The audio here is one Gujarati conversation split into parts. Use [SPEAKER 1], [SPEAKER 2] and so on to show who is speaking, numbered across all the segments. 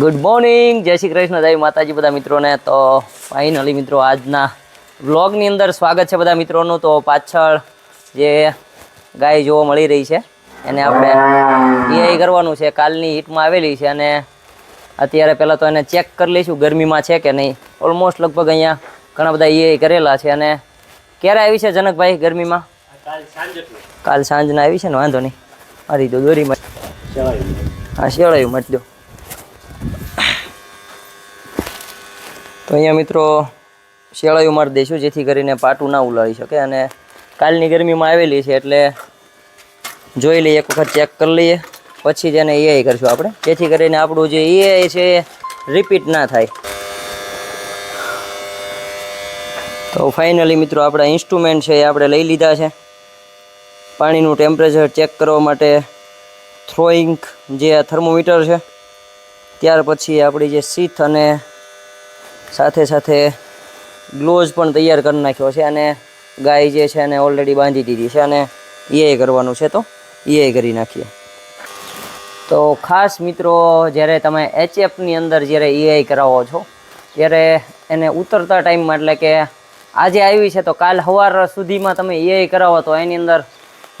[SPEAKER 1] ગુડ મોર્નિંગ જય શ્રી કૃષ્ણ. જય માતાજી બધા મિત્રોને. તો ફાઇનલી મિત્રો આજના વ્લોગની અંદર સ્વાગત છે બધા મિત્રોનું. તો પાછળ જે ગાય જોવા મળી રહી છે એને આપણે એ કરવાનું છે. કાલની હીટમાં આવેલી છે અને અત્યારે પહેલાં તો એને ચેક કરી લઈશું ગરમીમાં છે કે નહીં. ઓલમોસ્ટ લગભગ અહીંયા ઘણા બધા એ કરેલા છે. અને ક્યારે આવી છે જનકભાઈ ગરમીમાં? કાલ સાંજના આવી છે ને? વાંધો નહીં. મારી દોરી દોરીમાં હા શેળાયું મટી દો. તો અહીંયા મિત્રો શેળાયું મારી દઈશું જેથી કરીને પાટું ના ઉલાળી શકે અને કાલની ગરમીમાં આવેલી છે એટલે જોઈ લઈએ, એક વખત ચેક કરી લઈએ. પછી જ એને એઆઈ કરશું આપણે. જેથી કરીને આપણું જે એઆઈ છે એ રિપીટ ના થાય. તો ફાઇનલી મિત્રો આપણા ઇન્સ્ટ્રુમેન્ટ છે એ આપણે લઈ લીધા છે. પાણીનું ટેમ્પરેચર ચેક કરવા માટે થ્રોઈંગ જે થર્મોમીટર છે, ત્યાર પછી આપણી જે સીથ અને સાથે સાથે ગ્લોઝ પણ તૈયાર કરી નાખ્યો છે અને ગાય જે છે એને ઓલરેડી બાંધી દીધી છે અને એ કરવાનું છે તો એ કરી નાખીએ. તો ખાસ મિત્રો જ્યારે તમે એચએફની અંદર જ્યારે ઈઆઈ કરાવો છો ત્યારે એને ઉતરતા ટાઈમમાં એટલે કે આજે આવી છે તો કાલ સવાર સુધીમાં તમે ઈઆઈ કરાવો તો એની અંદર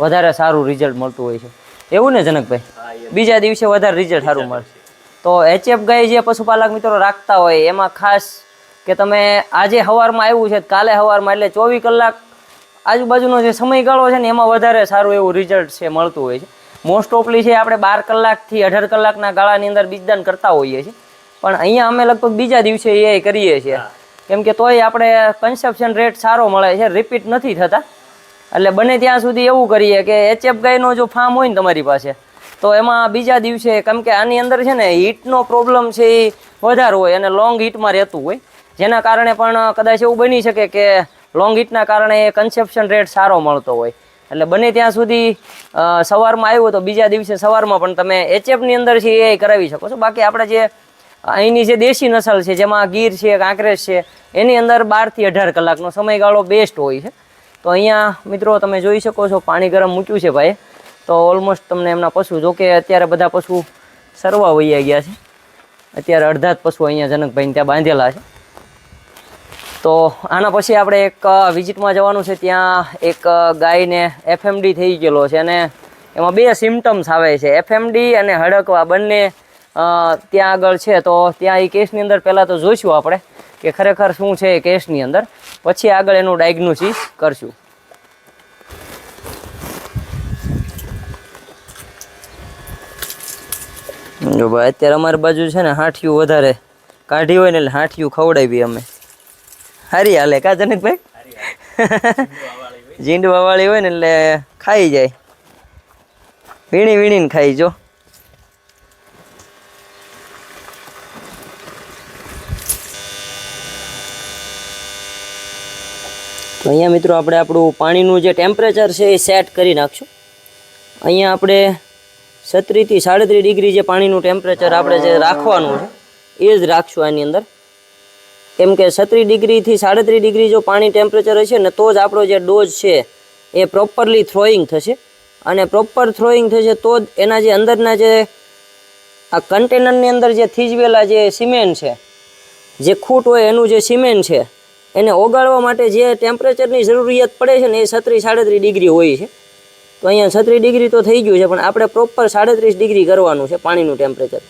[SPEAKER 1] વધારે સારું રિઝલ્ટ મળતું હોય છે. એવું ને જનકભાઈ? બીજા દિવસે વધારે રિઝલ્ટ સારું મળે. તો એચએફ ગાય જે પશુપાલક મિત્રો રાખતા હોય એમાં ખાસ કે તમે આજે સવારમાં આવ્યું છે કાલે સવારમાં એટલે ચોવીસ કલાક આજુબાજુનો જે સમયગાળો છે ને એમાં વધારે સારું એવું રિઝલ્ટ છે મળતું હોય છે. મોસ્ટ ઓફલી છે આપણે બાર કલાકથી અઢાર કલાકના ગાળાની અંદર બીજદાન કરતા હોઈએ છીએ. પણ અહીંયા અમે લગભગ બીજા દિવસે એ કરીએ છીએ. કેમ કે તોય આપણે કન્સેપ્શન રેટ સારો મળે છે રિપીટ નથી થતા. એટલે બને ત્યાં સુધી એવું કરીએ કે એચએફ ગાયનો જો ફાર્મ હોય ને તમારી પાસે તો એમાં બીજા દિવસે કેમ કે આની અંદર છે ને હીટનો પ્રોબ્લેમ છે એ વધારે હોય અને લોંગ હીટમાં રહેતું હોય. જેના કારણે પણ કદાચ એવું બની શકે કે લોંગ હીટના કારણે કન્સેપ્શન રેટ સારો મળતો હોય. એટલે બને ત્યાં સુધી સવારમાં આવ્યું તો બીજા દિવસે સવારમાં પણ તમે એચએફની અંદર છે એ કરાવી શકો છો. બાકી આપણે જે અહીંની જે દેશી નસલ છે, જેમાં ગીર છે, કાંકરેજ છે, એની અંદર બારથી અઢાર કલાકનો સમયગાળો બેસ્ટ હોય છે. તો અહીંયા મિત્રો તમે જોઈ શકો છો, પાણી ગરમ મૂક્યું છે ભાઈ. તો ઓલમોસ્ટ તમને એમના પશુ જો કે અત્યારે બધા પશુ સરવા વૈયા ગયા છે. અત્યારે અડધા જ પશુ અહીંયા જનકભાઈને ત્યાં બાંધેલા છે. તો આના પછી આપણે એક વિઝિટમાં જવાનું છે ત્યાં એક ગાયને એફએમડી થઈ ગયેલો છે અને એમાં બે સિમ્ટમ્સ આવે છે. એફએમડી અને હડકવા બંને ત્યાં આગળ છે. તો ત્યાં એ કેસની અંદર પહેલાં તો જોઈશું આપણે કે ખરેખર શું છે એ કેસની અંદર. પછી આગળ એનું ડાયગ્નોસિસ કરશું. જો ભાઈ, અત્યારે અમારી બાજુ છે ને હાંઠિયું વધારે કાઢી હોય ને એટલે હાંઠિયું ખવડાવી અમે. હારી હાલે કા જનકભાઈ? જીંડવા વાળી હોય ને એટલે ખાઈ જાય. વીણી વીણીને ખાઈ જો. તો અહીંયા મિત્રો આપણે આપણું પાણીનું જે ટેમ્પરેચર છે એ સેટ કરી નાખશું. અહીંયા આપણે છત્રીસથી સાડત્રીસ ડિગ્રી જે પાણીનું ટેમ્પરેચર આપણે જે રાખવાનું છે, એ જ રાખશું આની અંદર. કેમ કે છત્રીસ ડિગ્રીથી સાડત્રીસ ડિગ્રી જો પાણી ટેમ્પરેચર હશે ને, તો જ આપણો જે ડોઝ છે, એ પ્રોપરલી થ્રોઈંગ થશે. અને પ્રોપર થ્રોઈંગ થશે તો જ એના જે અંદરના જે આ કન્ટેનરની અંદર જે થીજવેલા જે સિમેન્ટ છે, જે ખૂટ હોય એનું જે સિમેન્ટ છે, એને ઓગાળવા માટે જે ટેમ્પરેચરની જરૂરિયાત પડે છે ને, એ છત્રીસ સાડત્રીસ ડિગ્રી હોય છે. તો અહીંયા છત્રીસ ડિગ્રી તો થઈ ગયું છે, પણ આપણે પ્રોપર સાડત્રીસ ડિગ્રી કરવાનું છે પાણીનું ટેમ્પરેચર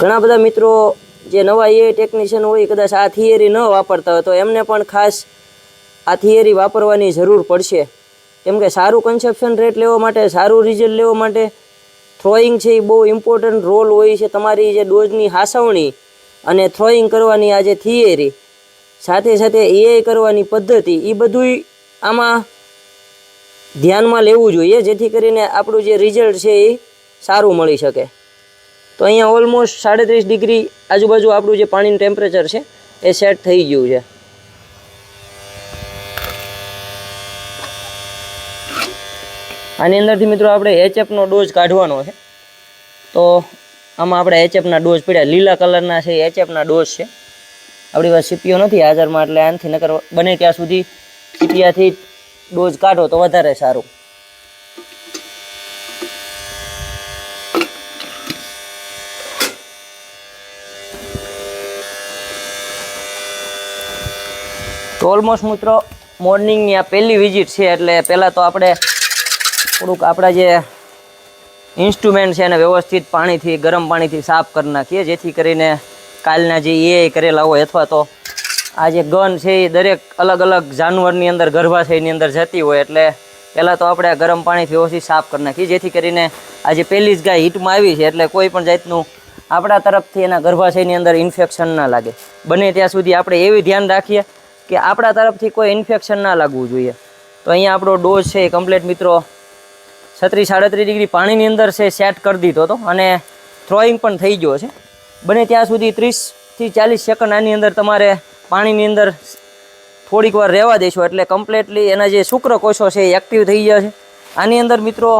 [SPEAKER 1] ઘણા બધા મિત્રો જે નવા એ ટેકનિશિયન હોય કદાચ આ થિયરી ન વાપરતા હોય, તો એમને પણ ખાસ આ થિયરી વાપરવાની જરૂર પડશે. કેમ કે સારું કન્સેપ્શન રેટ લેવા માટે, સારું રિઝલ્ટ લેવા માટે થ્રોઈંગ છે એ બહુ ઇમ્પોર્ટન્ટ રોલ હોય છે તમારી જે ડોઝની હાસવણી અને થ્રોઈંગ કરવાની આ જે થિયરી સાથે સાથે એ કરવાની પદ્ધતિ એ બધુંય આમાં ધ્યાનમાં લેવું જોઈએ, જેથી કરીને આપણું જે રિઝલ્ટ છે એ સારું મળી શકે. તો અહીંયા ઓલમોસ્ટ સાડત્રીસ ડિગ્રી આજુબાજુ આપણું જે પાણીનું ટેમ્પરેચર છે, એ સેટ થઈ ગયું છે. આની અંદરથી મિત્રો આપણે એચએફનો ડોઝ કાઢવાનો છે. તો આમાં આપણે એચએફના ડોઝ પડ્યા. લીલા કલરના છે એચએફના ડોઝ છે. આપણી પાસે સીપીઓ નથી, હાજરમાં એટલે આનથી નકર બને ત્યાં સુધી સીપિયાથી ડોઝ કાઢો તો વધારે સારું. તો ઓલમોસ્ટ મિત્રો મોર્નિંગની આ પહેલી વિઝિટ છે એટલે પહેલાં તો આપણે થોડુંક આપણા જે ઇન્સ્ટ્રુમેન્ટ છે એને વ્યવસ્થિત પાણીથી, ગરમ પાણીથી સાફ કરી નાખીએ, જેથી કરીને કાલના જે એ કરેલા હોય અથવા તો આ જે ગન છે એ દરેક અલગ અલગ જાનવરની અંદર ગર્ભાશયની અંદર જતી હોય એટલે પહેલાં તો આપણે ગરમ પાણીથી ઓછી સાફ કરી નાખીએ જેથી કરીને આ જે પહેલી જ ગાય હીટમાં આવી છે એટલે કોઈ પણ જાતનું આપણા તરફથી એના ગર્ભાશયની અંદર ઇન્ફેક્શન ના લાગે. બને ત્યાં સુધી આપણે એવી ધ્યાન રાખીએ કે આપણા તરફથી કોઈ ઇન્ફેક્શન ના લાગવું જોઈએ. તો અહીંયા આપણો ડોઝ છે એ કમ્પ્લેટ મિત્રો છત્રીસ સાડત્રીસ ડિગ્રી પાણીની અંદર છે સેટ કરી દીધો હતો અને થ્રોઈંગ પણ થઈ ગયો છે. બને ત્યાં સુધી ત્રીસથી ચાલીસ સેકન્ડ આની અંદર તમારે પાણીની અંદર થોડીક વાર રહેવા દેશો. એટલે કમ્પ્લેટલી એના જે શુક્રકોષો છે એ એક્ટિવ થઈ જશે આની અંદર મિત્રો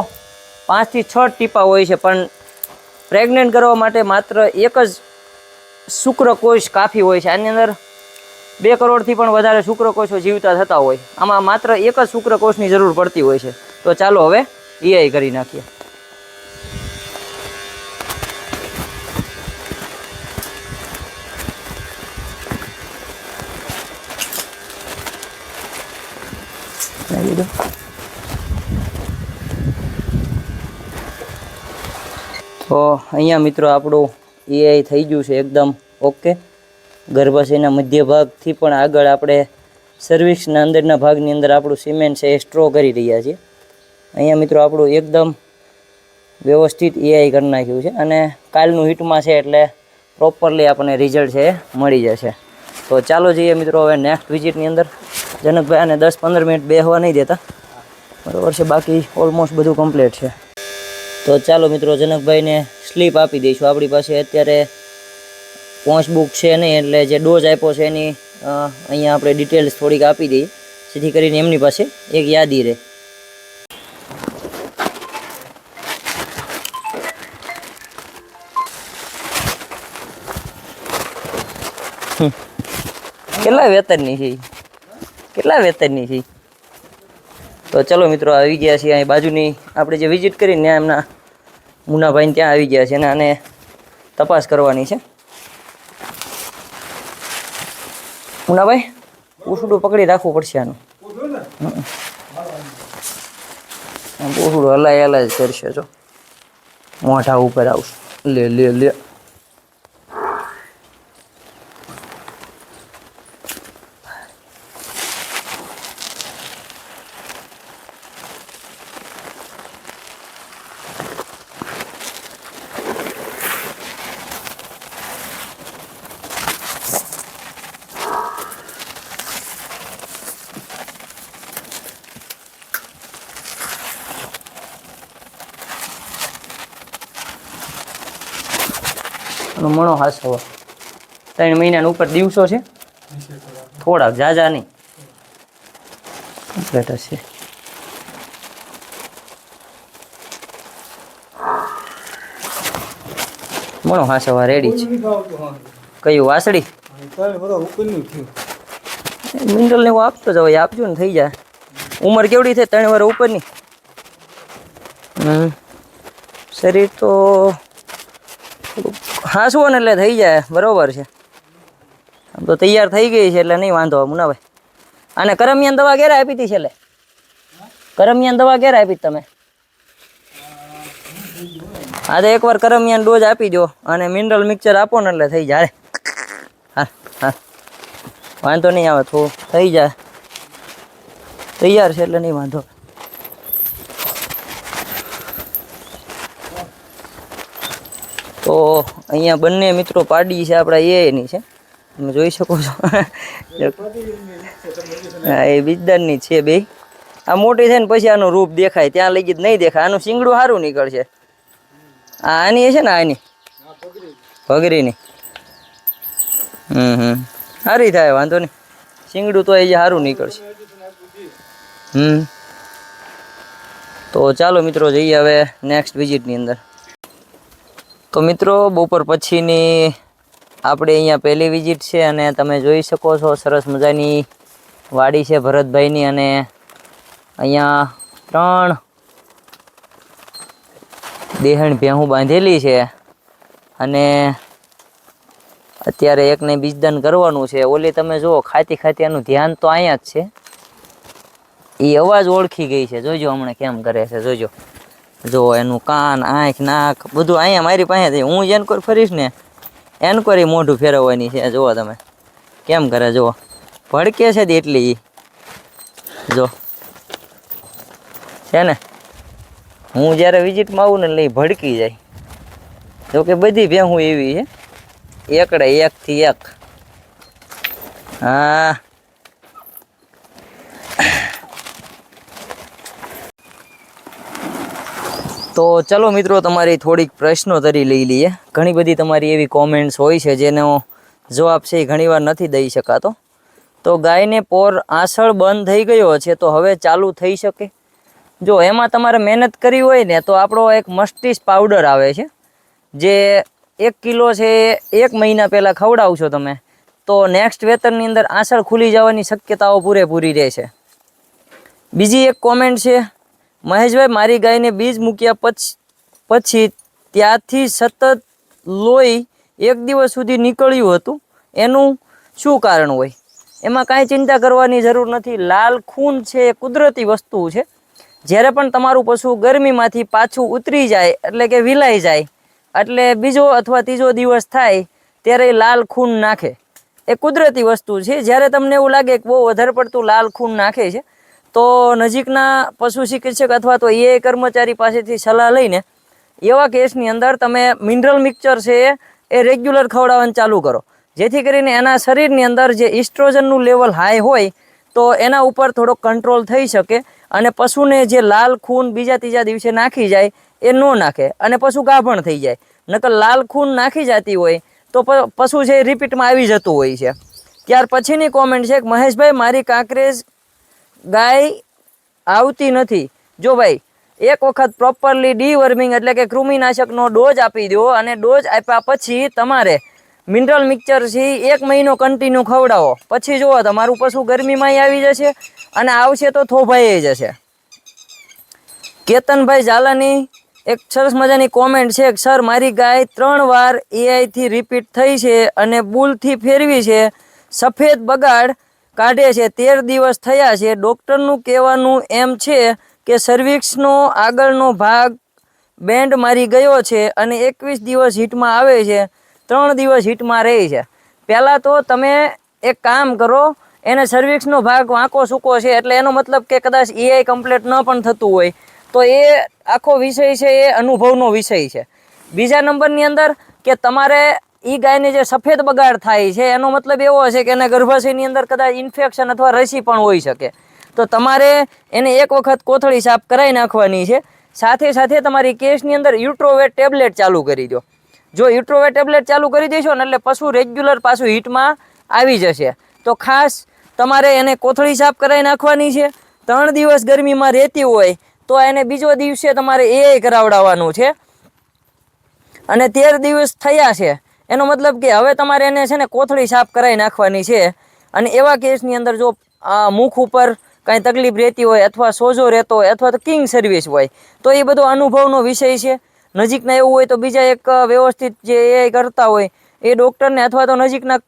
[SPEAKER 1] પાંચથી છ ટીપા હોય છે, પણ પ્રેગ્નેન્ટ કરવા માટે માત્ર એક જ શુક્રકોષ કાફી હોય છે. આની અંદર બે કરોડથી પણ વધારે શુક્રકોષો જીવતા થતા હોય. આમાં માત્ર એક જ શુક્રકોષની જરૂર પડતી હોય છે. તો ચાલો હવે ઈઆઈ કરી નાખીએ. દો તો અહીંયા મિત્રો આપણું એઆઈ થઈ ગયું છે એકદમ ઓકે. ગર્ભાશયના મધ્ય ભાગથી પણ આગળ આપણે સર્વિસના અંદરના ભાગની અંદર આપણું સિમેન્ટ છે એ સ્ટ્રો કરી રહ્યા છીએ. અહીંયા મિત્રો આપણું એકદમ વ્યવસ્થિત એઆઈ કરી નાખ્યું છે અને કાલનું હિટમાં છે એટલે પ્રોપરલી આપણને રિઝલ્ટ છે મળી જશે. તો ચાલો જઈએ મિત્રો હવે નેક્સ્ટ વિઝિટની અંદર. જનકભાઈ આને દસ પંદર મિનિટ બેહવા નહીં દેતા. બરાબર છે, બાકી ઓલમોસ્ટ બધું કમ્પ્લીટ છે. તો ચાલો મિત્રો, જનકભાઈને સ્લીપ આપી દઈશું. આપણી પાસે અત્યારે પહોંચ બુક છે નહીં, એટલે જે ડોઝ આપ્યો છે એની અહીંયા આપણે ડિટેલ્સ થોડીક આપી દઈએ. જેથી કરીને એમની પાસે એક યાદી રહે. કેટલા વેતનની છે? કેટલા વેતનની છે? તો ચલો મિત્રો, આવી ગયા છીએ અહીં બાજુની. આપણે જે વિઝિટ કરી ત્યાં એમના મુનાભાઈને ત્યાં આવી ગયા છે અને આને તપાસ કરવાની છે. મુનાભાઈ ઉસડું પકડી રાખવું પડશે આનું. ઉસડું હલાય હલાય કરશે, જો. મોઢા ઉપર આવશે. લે લે લે. આનો મણો હાસવો ત્રણ મહિનાના ઉપર દિવસો છે. થોડાક જાજા નહીં. કમ્પ્લેટ હશે મણો હાસવા રેડી છે. કયું વાસળી? મિનરલ ને એવું આપતો જાવ આપજો ને થઈ જાય. ઉંમર કેવડી થાય ત્રણ વાર ઉપરની. શરીર તો હાંસવો ને એટલે થઈ જાય, બરોબર છે. આમ તો તૈયાર થઈ ગઈ છે એટલે નહીં વાંધો, મુનાભાઈ. અને કરમિયાન દવા ક્યારે આપી હતી છેલ્લે? કરમિયાન દવા ક્યારે આપી તમે? હા તો એકવાર કરમિયાન ડોઝ આપી દો અને મિનરલ મિક્સર આપો ને એટલે થઈ જાય. હા હા. વાંધો નહીં આવે, થોડું થઈ જાય. તૈયાર છે એટલે નહીં વાંધો. તો અહીંયા બંને મિત્રો પાડી છે, આપણા એની છે. તમે જોઈ શકો છો. હા, એ બીજદારની છે બે. આ મોટી થાય ને, પછી આનું રૂપ દેખાય. ત્યાં લઈ જ નહીં દેખાય. આનું સિંગડું સારું નીકળશે. આ આની છે ને, આની? ભગરીની. હમ હમ. સારી થાય, વાંધો નહીં. સિંગડું તો એ જે સારું નીકળશે. હમ. તો ચાલો મિત્રો, જઈએ હવે નેક્સ્ટ વિઝિટની અંદર. તો મિત્રો, બપોર પછીની આપણે અહીંયા પહેલી વિઝિટ છે અને તમે જોઈ શકો છો, સરસ મજાની વાડી છે ભરતભાઈની અને અહીંયા ત્રણ દેહણ ભેહું બાંધેલી છે અને અત્યારે એકને બીજદાન કરવાનું છે. ઓલી તમે જુઓ, ખાતી ખાતી એનું ધ્યાન તો અહીંયા જ છે. એ અવાજ ઓળખી ગઈ છે. જોજો હમણાં કેમ કરે છે. જોજો. જો એનું કાન, આંખ, નાક બધું અહીંયા મારી પાસે હું એનકોર ફરીશ ને એનકોરી મોઢું ફેરવવાની છે. જુઓ તમે. કેમ કરે? જુઓ. ભડકે છે એટલી. જો. છે ને? હું જ્યારે વિઝિટમાં આવું ને એટલે ભડકી જાય. જો કે બધી ભેહું એવી છે. એકડે એકથી એક. હા. તો ચલો મિત્રો, તમારી થોડીક પ્રશ્નો તરી લઈ લઈએ. ઘણી બધી તમારી એવી કોમેન્ટ્સ હોય છે જેનો જવાબ છે એ ઘણીવાર નથી દઈ શકાતો. તો ગાયને પોર આસળ બંધ થઈ ગયો છે, તો હવે ચાલુ થઈ શકે. જો એમાં તમારે મહેનત કરી હોય ને, તો આપણો એક મસ્ટિસ પાવડર આવે છે, જે એક કિલો છે એક મહિના પહેલાં ખવડાવશો તમે, તો નેક્સ્ટ વેતનની અંદર આસળ ખુલી જવાની શક્યતાઓ પૂરેપૂરી રહેશે. બીજી એક કોમેન્ટ છે મહેશભાઈ, મારી ગાયને બીજ મૂક્યા પછી પછી ત્યાંથી સતત લોહી એક દિવસ સુધી નીકળ્યું હતું. એનું શું કારણ હોય? એમાં કાંઈ ચિંતા કરવાની જરૂર નથી. લાલ ખૂન છે એ કુદરતી વસ્તુ છે. જ્યારે પણ તમારું પશુ ગરમીમાંથી પાછું ઉતરી જાય, એટલે કે વિલાઈ જાય, એટલે બીજો અથવા ત્રીજો દિવસ થાય, ત્યારે લાલ ખૂન નાખે. એ કુદરતી વસ્તુ છે. જ્યારે તમને એવું લાગે કે બહુ વધારે પડતું લાલ ખૂન નાખે છે તો નજીકના પશુ ચિકિત્સક અથવા તો એ કર્મચારી પાસેથી સલાહ લઈને એવા કેસની અંદર તમે મિનરલ મિક્સચર છે એ- રેગ્યુલર ખવડાવવાનું ચાલુ કરો. જેથી કરીને એના શરીરની અંદર જે ઇસ્ટ્રોજનનું લેવલ હાઈ હોય તો એના ઉપર થોડો કંટ્રોલ થઈ શકે અને પશુને જે લાલ ખૂન બીજા ત્રીજા દિવસે નાખી જાય એ ન નાખે અને પશુ ગાભણ થઈ જાય. નકર લાલ ખૂન નાખી જતી હોય તો પશુ છે એ રિપીટમાં આવી જતું હોય છે. ત્યાર પછીની કોમેન્ટ છે કે મહેશભાઈ, મારી કાંકરેજ ગાય આવતી નથી. જો ભાઈ, એક વખત પ્રોપરલી ડીવર્મિંગ એટલે કે કૃમિનાશકનો ડોઝ આપી દો અને ડોઝ આપ્યા પછી તમારે મિનરલ મિક્સરથી એક મહિનો કન્ટિન્યુ ખવડાવો. પછી જુઓ, તમારું પશુ ગરમીમાં આવી જશે અને આવશે તો થોભાઈ જશે. કેતનભાઈ ઝાલાની એક સરસ મજાની કોમેન્ટ છે સર મારી ગાય ત્રણ વાર એઆઈથી રિપીટ થઈ છે અને બુલથી ફેરવી છે. સફેદ બગાડ કાઢે છે. તેર દિવસ થયા છે. ડૉક્ટરનું કહેવાનું એમ છે કે સર્વિક્સનો આગળનો ભાગ બેન્ડ મારી ગયો છે અને એકવીસ દિવસ હીટમાં આવે છે. ત્રણ દિવસ હીટમાં રહે છે. પહેલાં તો તમે એક કામ કરો, એને સર્વિક્સનો ભાગ વાંકો સૂકો છે એટલે એનો મતલબ કે કદાચ એઆઈ કમ્પ્લેટ ન પણ થતું હોય. તો એ આખો વિષય છે, એ અનુભવનો વિષય છે. બીજા નંબરની અંદર કે તમારે એ ગાયને જે સફેદ બગાડ થાય છે, એનો મતલબ એવો છે કે એને ગર્ભાશયની અંદર કદાચ ઇન્ફેક્શન અથવા રસી પણ હોઈ શકે. તો તમારે એને એક વખત કોથળી સાફ કરાવી નાખવાની છે. સાથે સાથે તમારી કેસની અંદર યુટ્રોવેટ ટેબ્લેટ ચાલુ કરી દો. જો યુટ્રોવેટ ટેબ્લેટ ચાલુ કરી દેશો ને એટલે પશુ રેગ્યુલર પાછું હીટમાં આવી જશે. તો ખાસ તમારે એને કોથળી સાફ કરાવી નાખવાની છે. ત્રણ દિવસ ગરમીમાં રહેતી હોય, તો એને બીજો દિવસે તમારે એ કરાવડાવવાનું છે. અને તેર દિવસ થયા છે એનો મતલબ કે હવે તમારે એને છે ને કોથળી સાફ કરાવી નાખવાની છે. અને એવા કેસની અંદર જો આ મુખ ઉપર કાંઈ તકલીફ રહેતી હોય અથવા સોજો રહેતો હોય અથવા તો કિંગ સર્વિસ હોય, તો એ બધો અનુભવનો વિષય છે. નજીકના એવું હોય તો બીજા એક વ્યવસ્થિત જે એ કરતા હોય, એ ડૉક્ટરને અથવા તો નજીકના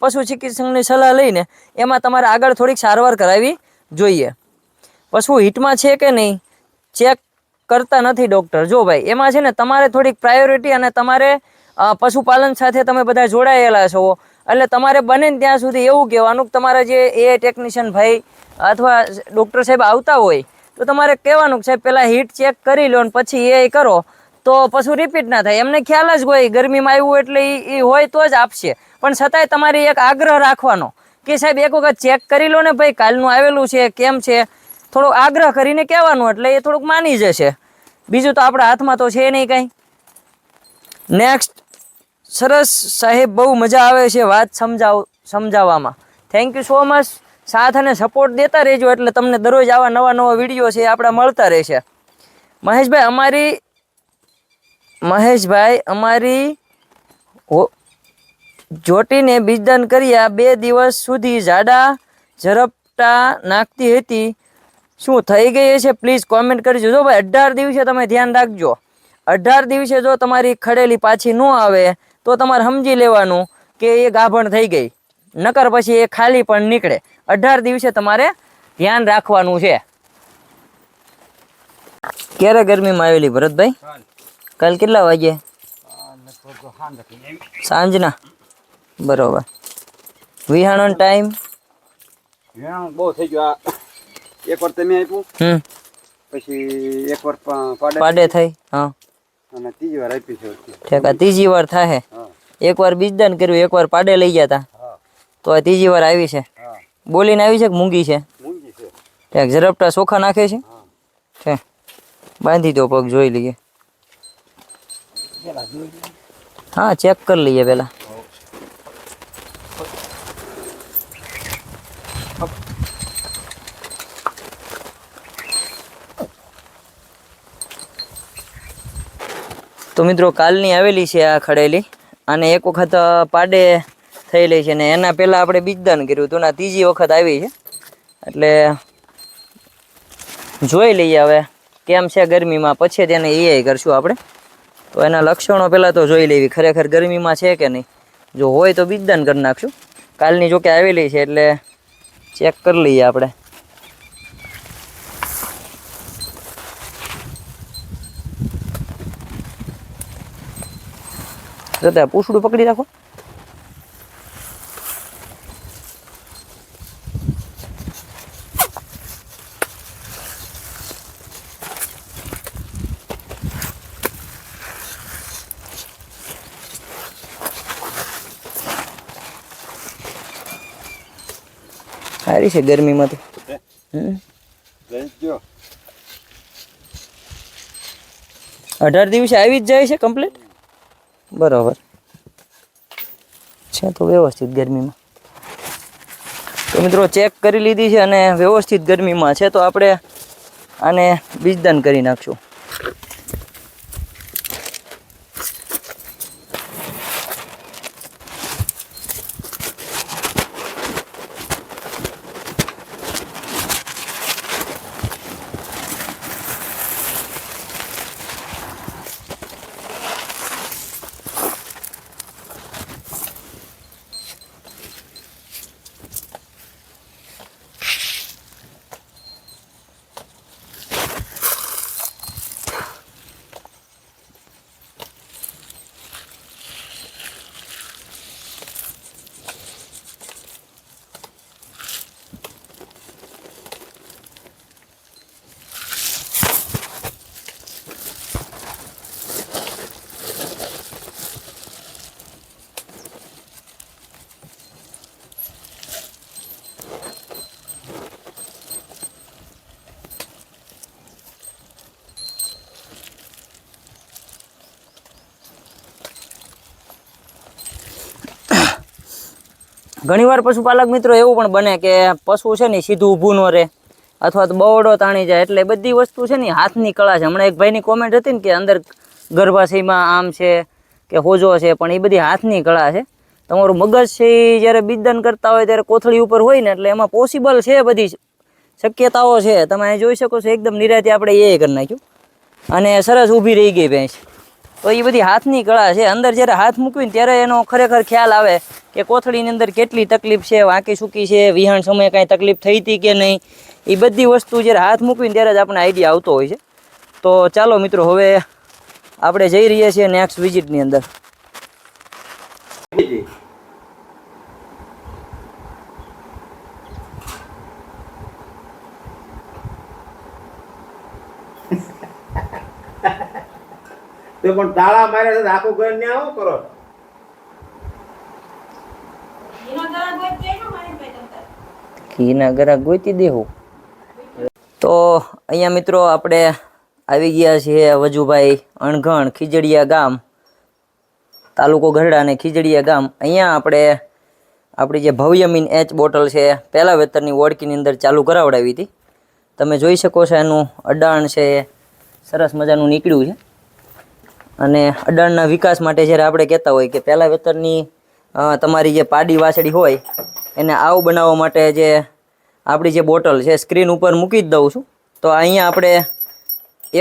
[SPEAKER 1] પશુ ચિકિત્સકની સલાહ લઈને એમાં તમારે આગળ થોડીક સારવાર કરાવવી જોઈએ. પશુ હિટમાં છે કે નહીં, ચેક કરતા નથી ડૉક્ટર. જો ભાઈ, એમાં છે ને તમારે થોડીક પ્રાયોરિટી અને તમારે પશુપાલન સાથે તમે બધા જોડાયેલા છો. એટલે તમારે બને ત્યાં સુધી એવું કહેવાનું કે તમારા જે એ ટેકનિશિયન ભાઈ અથવા ડૉક્ટર સાહેબ આવતા હોય, તો તમારે કહેવાનું કે સાહેબ પહેલાં હીટ ચેક કરી લો ને પછી એ કરો. તો પશુ રિપીટ ના થાય. એમને ખ્યાલ જ હોય, ગરમીમાં આવ્યું એટલે એ હોય તો જ આપશે. પણ છતાંય તમારે એક આગ્રહ રાખવાનો કે સાહેબ એક વખત ચેક કરી લો ને ભાઈ, કાલનું આવેલું છે, કેમ છે? થોડો આગ્રહ કરીને કહેવાનું, એટલે એ થોડુંક માની જશે. બીજું તો આપણા હાથમાં તો છે નહીં કાંઈ. નેક્સ્ટ સરસ સાહેબ, બહુ મજા આવે છે વાત સમજાવ, સમજાવવામાં. થેન્ક યુ સો મચ સાથ અને સપોર્ટ દેતા રહેજો એટલે તમને દરરોજ આવા નવા નવા વીડિયો છે આપણા મળતા રહેશે. મહેશભાઈ, અમારી મહેશભાઈ, અમારી જોટીને બીજદાન કર્યા બે દિવસ સુધી જાડા ઝડપટા નાખતી હતી. શું થઈ ગઈ છે પ્લીઝ કોમેન્ટ કરજો જો ભાઈ, અઢાર દિવસે તમે ધ્યાન રાખજો. અઢાર દિવસે જો તમારી ખડેલી પાછી ન આવે તો તમારે સમજી લેવાનું કે એ ગાભણ થઈ ગઈ. નકર પછી એ ખાલી પણ નીકળે. અઢાર દિવસે તમારે ધ્યાન રાખવાનું છે. ક્યારે ગરમીમાં આવેલી ભરતભાઈ? કાલ કેટલા વાગે સાંજના. બરોબર. વિહાણો ટાઈમ
[SPEAKER 2] બહુ થઈ ગયો. એક વાર તમે આપ્યું પછી એક વાર પાડે
[SPEAKER 1] થઈ હા.
[SPEAKER 2] અને ત્રીજી વાર આપી છે.
[SPEAKER 1] ઠેક ત્રીજી વાર થાય એકવાર બીજદાન કર્યું એકવાર પાડે લઈ ગયા તા. તો આ ત્રીજી વાર આવી છે. બોલીને આવી છે કે મૂંગી છે?
[SPEAKER 2] મૂંગી છે.
[SPEAKER 1] ઠેક ઝડપટા ચોખા નાખે છે? છે બાંધી દો પગ જોઈ લઈએ. હા ચેક કરી લઈએ પહેલા તો મિત્રો, કાલની આવેલી છે આ ખડેલી અને એક વખત પાડે થયેલી છે ને એના પહેલાં આપણે બીજદાન કર્યું હતું ને ત્રીજી વખત આવી છે. એટલે જોઈ લઈએ હવે કેમ છે ગરમીમાં. પછી તેને એ કરશું આપણે. તો એના લક્ષણો પહેલાં તો જોઈ લેવી, ખરેખર ગરમીમાં છે કે નહીં? જો હોય તો બીજદાન કરી નાખશું. કાલની જોકે આવેલી છે એટલે ચેક કરી લઈએ આપણે. જતા પૂછડું પકડી રાખો. સારી છે ગરમીમાં તો અઢાર દિવસે આવી જ જાય છે કમ્પ્લીટ બરાબર. છે તો વ્યવસ્થિત ગરમીમાં. તો મિત્રો ચેક કરી લીધી છે અને વ્યવસ્થિત ગરમીમાં છે તો આપણે આને બીજદાન કરી નાખશું. ઘણીવાર પશુપાલક મિત્રો એવું પણ બને કે પશુ છે ને સીધું ઊભું ન રહે. અથવા તો બવડો તાણી જાય. એટલે બધી વસ્તુ છે ને હાથની કળા છે. હમણાં એક ભાઈની કોમેન્ટ હતી ને કે અંદર ગર્ભાશયમાં આમ છે કે હોજો છે, પણ એ બધી હાથની કળા છે. તમારું મગજ છે એ જ્યારે બીજદાન કરતા હોય ત્યારે કોથળી ઉપર હોય ને એટલે એમાં પોસિબલ છે બધી શક્યતાઓ છે. તમે જોઈ શકો છો, એકદમ નિરાતે આપણે એ કરી નાખ્યું. અને સરસ ઊભી રહી ગઈ ભેંસ. તો એ બધી હાથની કળા છે. અંદર જ્યારે હાથ મૂકવીને ત્યારે એનો ખરેખર ખ્યાલ આવે કે કોથળીની અંદર કેટલી તકલીફ છે, વાંકી સૂકી છે, વિહાણ સમયે કાંઈ તકલીફ થઈ હતી કે નહીં? એ બધી વસ્તુ જ્યારે હાથ મૂકવીને ત્યારે જ આપણને આઈડિયા આવતો હોય છે. તો ચાલો મિત્રો, હવે આપણે જઈ રહ્યા છીએ નેક્સ્ટ વિઝિટની અંદર.
[SPEAKER 2] તે પણ તાળા માર્યા છે આખું ઘર ને આવું કરો?
[SPEAKER 1] ઘીના ગરા ગોતી દેવું તો અહીંયા મિત્રો આપણે આવી ગયા છીએ વજુભાઈ અણઘણ ખીજડીયા ગામ તાલુકો ગઢડા અને ખીજડીયા ગામ. અહીંયા આપણે આપણી જે ભવ્યમીન એચ બોટલ છે પહેલા વેતરની ઓળખીની અંદર ચાલુ કરાવડાવી હતી. તમે જોઈ શકો છો એનું અડાણ છે સરસ મજાનું નીકળ્યું છે. અને અડાણના વિકાસ માટે જ્યારે આપણે કહેતા હોય કે પહેલા વેતરની તમારી જે પાડી વાછડી હોય, એને આવું બનાવવા માટે જે આપણી જે બોટલ છે, સ્ક્રીન ઉપર મૂકી જ દઉં છું. તો અહીંયા આપણે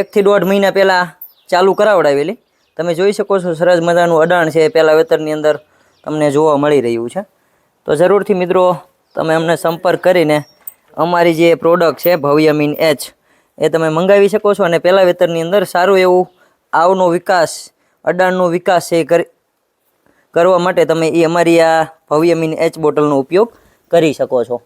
[SPEAKER 1] એકથી દોઢ મહિના પહેલાં ચાલુ કરાવડાવેલી. તમે જોઈ શકો છો સરસ મજાનું અડાણ છે, પહેલાં વેતરની અંદર તમને જોવા મળી રહ્યું છે. તો જરૂરથી મિત્રો, તમે અમને સંપર્ક કરીને અમારી જે પ્રોડક્ટ છે ભવ્યમીન એચ, એ તમે મંગાવી શકો છો અને પહેલા વેતરની અંદર સારું એવું આવનો વિકાસ અડાણનો વિકાસ એ કરી, કરવા માટે તમે એ અમારી આ ભવ્યમીન એચ બોટલનો ઉપયોગ કરી શકો છો.